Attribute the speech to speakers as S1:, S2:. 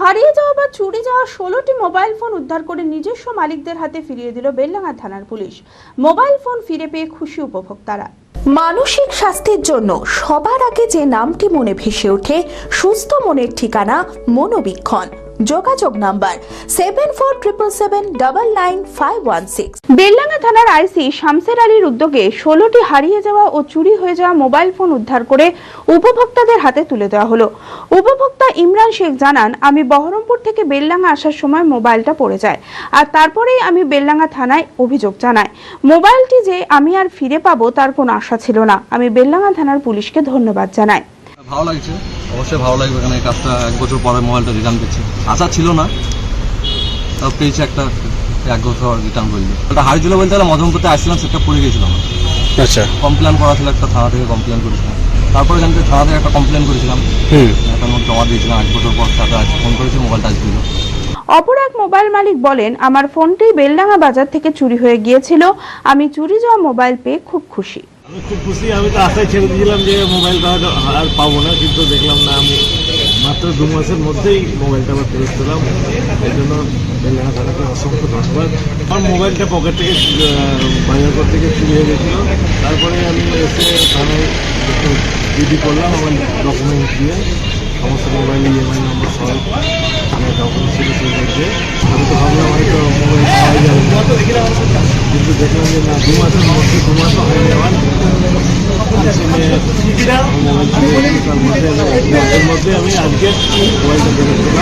S1: হারিয়ে যাওয়া বা চুরি যাওয়া ষোলোটি মোবাইল ফোন উদ্ধার করে নিজস্ব মালিকদের হাতে ফিরিয়ে দিল বেল্লাঙ্গা থানার পুলিশ। মোবাইল ফোন ফিরে পেয়ে খুশি উপভোক্তারা।
S2: মানসিক স্বাস্থ্যের জন্য সবার আগে যে নামটি মনে ভেসে ওঠে, সুস্থ মনের ঠিকানা মনোবীক্ষণ। যোগাযোগ number seven four triple seven double nine five one six
S1: Beldanga থানার আইসি শামসের আলীর উদ্যোগে ষোলোটি হারিয়ে যাওয়া ও চুরি হয়ে যাওয়া মোবাইল ফোন উদ্ধার করে উপভোক্তাদের হাতে তুলে দেওয়া হলো। উপভোক্তা ইমরান শেখ জানান আমি বহরমপুর থেকে বেলডাঙ্গা আসার সময় মোবাইলটা পড়ে যায় আর তারপরেই আমি বেলডাঙ্গা থানায় অভিযোগ জানাই। মোবাইলটি যে আমি আর ফিরে পাবো তার কোনো আশা ছিল না। আমি বেলডাঙ্গা থানার পুলিশকে ধন্যবাদ জানাই।
S3: ভালো লাগছে। অবশ্যই ভালো লাগবে কারণ এই কাজটা। এক বছর পরে মোবাইলটা রিটার্ন পেয়েছি। আশা ছিল না তাও পেয়েছি একটা এক বছর রিটার্ন করলি ওটা হারিয়েছিল বলতে গেলে মধুমপুরতে আসছিলাম সেটা পড়ে গেছিলাম
S4: আচ্ছা।
S3: কমপ্লেন করা ছিল একটা থানা থেকে কমপ্লেন করেছিলাম। তারপরে এখান থেকে থানা থেকে একটা কমপ্লেন করেছিলাম।
S4: হুম।
S3: একটা নোট জমা দিয়েছিলাম এক বছর পর তারপরে আজ ফোন করেছি মোবাইলটা আজ দিল।
S1: অপর এক মোবাইল মালিক বলেন আমার ফোনটি বেলডাঙ্গা বাজার থেকে চুরি হয়ে গিয়েছিল। আমি চুরি যাওয়া মোবাইল পেয়ে খুব খুশি।
S5: খুব খুশি। আমি তো আশায় ছেড়ে দিয়েছিলাম যে মোবাইলটা আর পাবো না কিন্তু দেখলাম না আমি মাত্র দু মাসের মধ্যেই মোবাইলটা আবার ফেরত পেলাম। এই জন্য বেলডাঙ্গা থানাকে অসংখ্য ধন্যবাদ। আমার মোবাইলটা পকেট থেকে আহ, বাজারঘর থেকে চুরি হয়ে গেছিল। তারপরে আমি এসে থানায় ডিডি করলাম আমার ডকুমেন্টস দিয়ে সমস্ত মোবাইল ইএমআই নম্বর সহ দেখলাম যে না। দু মাসের মধ্যে দু হয়ে যাওয়ার মধ্যে আমি আজকে মোবাইলটা